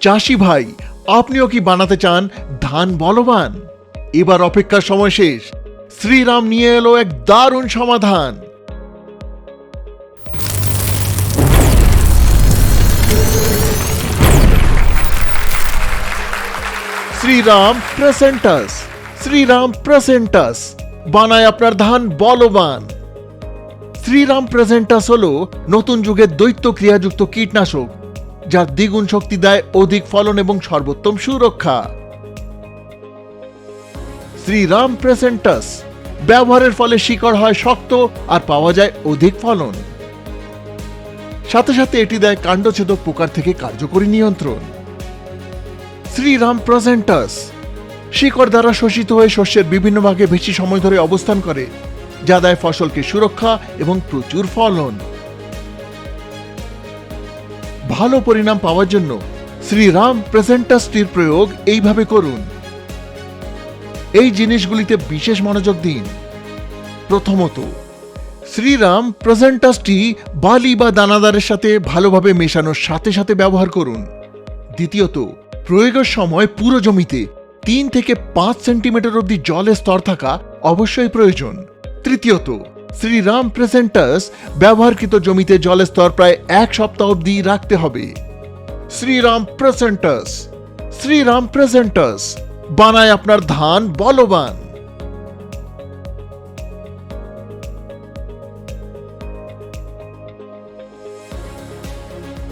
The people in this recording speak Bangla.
চাষি ভাই, আপনিও কি বানাতে চান? ধান বলবান। এবার অপেক্ষার সময় শেষ। শ্রীরাম নিয়ে এলো এক দারুণ সমাধান। শ্রীরাম প্রেসেন্টাস। শ্রীরাম প্রেসেন্টাস। বানায় আপনার ধান বলবান। শ্রীরাম প্রেজেন্টাস হল নতুন যুগের দৈত্য ক্রিয়াযুক্ত কীটনাশক। যার দ্বিগুণ শক্তি দেয়, অধিক ফলন এবং সর্বোত্তম সুরক্ষা। শ্রীরাম প্রেজেন্টাস ব্যবহারের ফলে শিকড় হয় শক্ত আর পাওয়া যায় অধিক ফলন। সাথে সাথে এটি দেয় কাণ্ডছেদক পোকার থেকে কার্যকরী নিয়ন্ত্রণ। শ্রীরাম প্রেসেন্টাস, শিকড় দ্বারা শোষিত হয়ে শস্যের বিভিন্ন ভাগে বেশি সময় ধরে অবস্থান করে, যা দেয় ফসলকে সুরক্ষা এবং প্রচুর ফলন। ভালো পরিণাম পাওয়ার জন্য শ্রীরাম প্রেজেন্টাসটির প্রয়োগ এইভাবে করুন। এই জিনিসগুলিতে বিশেষ মনোযোগ দিন। প্রথমত, শ্রীরাম প্রেজেন্টাসটি বালি বা দানাদারের সাথে ভালোভাবে মেশানোর সাথে সাথে ব্যবহার করুন। দ্বিতীয়ত, প্রয়োগের সময় পুরো জমিতে তিন থেকে পাঁচ সেন্টিমিটার অবধি জলের স্তর থাকা অবশ্যই প্রয়োজন। তৃতীয়ত শ্রীরাম প্রেজেন্টাস ব্যবহারকৃত জমিতে জলের স্তর প্রায় এক সপ্তাহ অবধি রাখতে হবে। শ্রীরাম প্রেসেন্টাস শ্রীরাম প্রেজেন্টাস বানায় আপনার ধান বলবান।